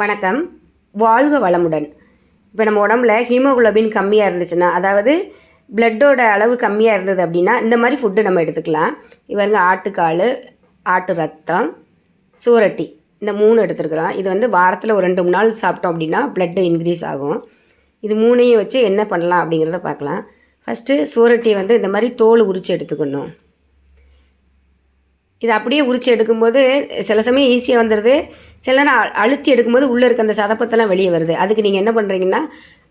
வணக்கம். வாழ்க வளமுடன். இப்போ நம்ம உடம்புல ஹீமோகுளோபின் கம்மியாக இருந்துச்சுன்னா அதாவது பிளட்டோட அளவு கம்மியாக இருந்தது அப்படின்னா இந்த மாதிரி ஃபுட்டு நம்ம எடுத்துக்கலாம். இவருங்க ஆட்டுக்கால் ஆட்டு ரத்தம் சூரட்டி இந்த மூணு எடுத்துருக்குறோம் இது வந்து வாரத்தில் ஒரு ரெண்டு மூணு நாள் சாப்பிட்டோம் அப்படின்னா பிளட்டு இன்க்ரீஸ் ஆகும். இது மூணையும் வச்சு என்ன பண்ணலாம் அப்படிங்கிறத பார்க்கலாம். ஃபஸ்ட்டு சூரட்டியை வந்து இந்த மாதிரி தோல் உரித்து எடுத்துக்கணும். இதை அப்படியே உரித்து எடுக்கும்போது சில சமயம் ஈஸியாக வந்துடுது சில நேரம் அ- அழுத்தி எடுக்கும்போது உள்ளே இருக்க அந்த சதப்பத்தெல்லாம் வெளியே வருது. அதுக்கு நீங்கள் என்ன பண்ணுறீங்கன்னா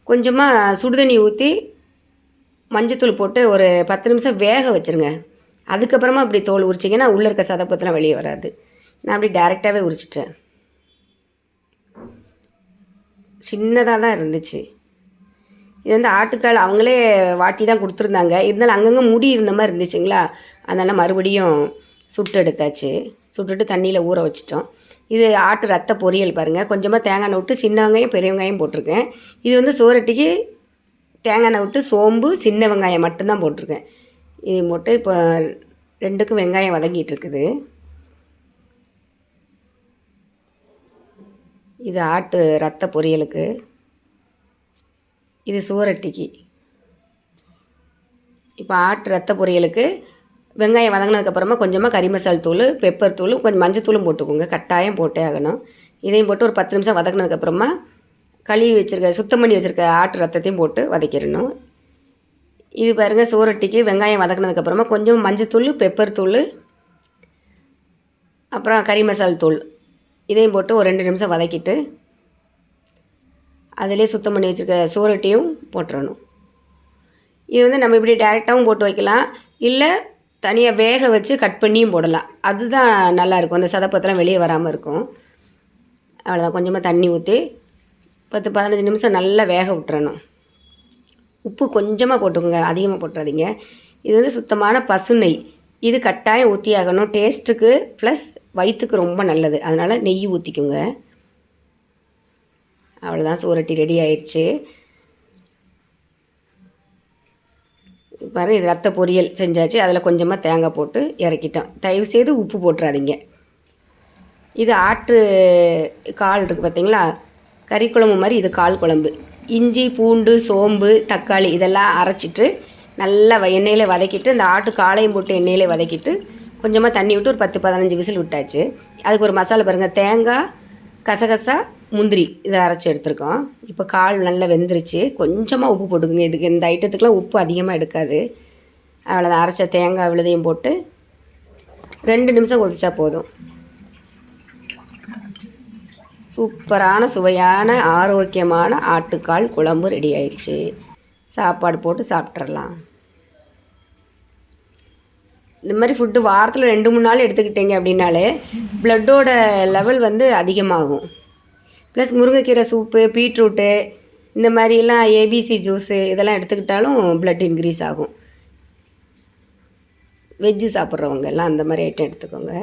கொஞ்சமாக சுடுதண்ணி ஊற்றி மஞ்சத்தூள் போட்டு ஒரு பத்து நிமிஷம் வேக வச்சுருங்க. அதுக்கப்புறமா அப்படி தோல் உரிச்சிங்கன்னா உள்ளே இருக்க சதப்பத்தெல்லாம் வெளியே வராது. நான் அப்படி டேரெக்டாகவே உரிச்சிட்டேன். சின்னதாக தான் இருந்துச்சு. இது வந்து ஆட்டுக்கால் அவங்களே வாட்டி தான் கொடுத்துருந்தாங்க. இருந்தாலும் அங்கங்கே முடி இருந்த மாதிரி இருந்துச்சுங்களா? அதனால் மறுபடியும் சுட்டு எடுத்தாச்சு சுட்டுட்டு தண்ணியில் ஊற வச்சிட்டோம். இது ஆட்டு ரத்த பொரியல் பாருங்கள் கொஞ்சமாக தேங்காய் எண்ணெய் விட்டு சின்ன வெங்காயம் பெரிய வெங்காயம் போட்டிருக்கேன். இது வந்து சோரட்டிக்கு தேங்காய் எண்ணெய் விட்டு சோம்பு சின்ன வெங்காயம் மட்டும்தான் போட்டிருக்கேன். இது மட்டும் இப்போ ரெண்டுக்கும் வெங்காயம் வதங்கிட்டு இருக்குது. இது ஆட்டு ரத்த பொரியலுக்கு. இது சூரட்டிக்கு இப்போ ஆட்டு ரத்த பொரியலுக்கு வெங்காயம் வதங்கினதுக்கப்புறமா கொஞ்சமாக கறி மசால் தூள் பெப்பர் தூள் கொஞ்சம் மஞ்சத்தூளும் போட்டுக்கோங்க. கட்டாயம் போட்டே ஆகணும். இதையும் போட்டு ஒரு பத்து நிமிஷம் வதக்குனதுக்கப்புறமா கழுவி வச்சுருக்க சுத்தம் பண்ணி வச்சுருக்க ஆட்டு ரத்தத்தையும் போட்டு வதக்கிடணும். இது பாருங்கள் சூரட்டிக்கு வெங்காயம் வதக்குனதுக்கப்புறமா கொஞ்சம் மஞ்சத்தூள் பெப்பர் தூள் அப்புறம் கறி மசால் தூள். இதையும் போட்டு ஒரு ரெண்டு நிமிஷம் வதக்கிட்டு அதிலே சுத்தம் பண்ணி வச்சுருக்க சூரட்டியும் போட்டுறணும். இது வந்து நம்ம இப்படி டேரெக்டாகவும் போட்டு வைக்கலாம். இல்லை தனியாக வேக வச்சு கட் பண்ணியும் போடலாம். அதுதான் நல்லாயிருக்கும். அந்த சதப்பத்தெல்லாம் வெளியே வராமல் இருக்கும். அவ்வளோதான் கொஞ்சமாக தண்ணி ஊற்றி பத்து பதினஞ்சு நிமிஷம் நல்லா வேக விட்டுறணும். உப்பு கொஞ்சமாக போட்டுக்கோங்க. அதிகமாக போட்டுறாதீங்க. இது வந்து சுத்தமான பசு நெய். இது கட்டாயம் ஊற்றி ஆகணும். டேஸ்ட்டுக்கு ப்ளஸ் வயிற்றுக்கு ரொம்ப நல்லது. அதனால் நெய் ஊற்றிக்கோங்க அவ்வளோதான் சூரட்டி ரெடி ஆயிடுச்சு பாரு இது ரத்த பொரியல் செஞ்சாச்சு. அதில் கொஞ்சமாக தேங்காய் போட்டு இறக்கிட்டோம் தயவு செய்து உப்பு போட்டுறாதீங்க. இது ஆட்டு கால் இருக்குது பார்த்தீங்களா கறி குழம்பு மாதிரி இது கால் குழம்பு. இஞ்சி பூண்டு சோம்பு தக்காளி இதெல்லாம் அரைச்சிட்டு நல்லா வ- வதக்கிட்டு இந்த ஆட்டு காலையும் போட்டு எண்ணெயில் வதக்கிட்டு கொஞ்சமாக தண்ணி விட்டு ஒரு பத்து பதினஞ்சு விசில் விட்டாச்சு. அதுக்கு ஒரு மசாலா பாருங்கள் தேங்காய் கசகசா முந்திரி இதை அரைச்சி எடுத்திருக்கோம். இப்போ கால் நல்லா வெந்துருச்சு. கொஞ்சமாக உப்பு போட்டுக்குங்க. இதுக்கு இந்த ஐட்டத்துக்குலாம் உப்பு அதிகமாக எடுக்காது. அவ்வளோதான் அரைச்ச தேங்காய் விழுதையும் போட்டு ரெண்டு நிமிஷம் கொதிச்சா போதும். சூப்பரான சுவையான ஆரோக்கியமான ஆட்டுக்கால் குழம்பு ரெடி ஆயிடுச்சு. சாப்பாடு போட்டு சாப்பிட்றலாம் இந்த மாதிரி ஃபுட்டு வாரத்தில் ரெண்டு மூணு நாள் எடுத்துக்கிட்டீங்க அப்படின்னாலே ப்ளட்டோட லெவல் வந்து அதிகமாகும். ப்ளஸ் முருங்கைக்கீரை சூப்பு பீட்ரூட்டு இந்த மாதிரிலாம் ஏபிசி ஜூஸு இதெல்லாம் எடுத்துக்கிட்டாலும் ப்ளட் இன்க்ரீஸ் ஆகும். வெஜ்ஜு சாப்பிட்றவங்க எல்லாம் அந்த மாதிரி ஐட்டம் எடுத்துக்கோங்க.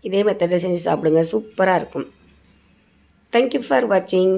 இதே மெத்தடை செஞ்சு சாப்பிடுங்க. சூப்பராக இருக்கும். தேங்க்யூ ஃபார் வாட்சிங்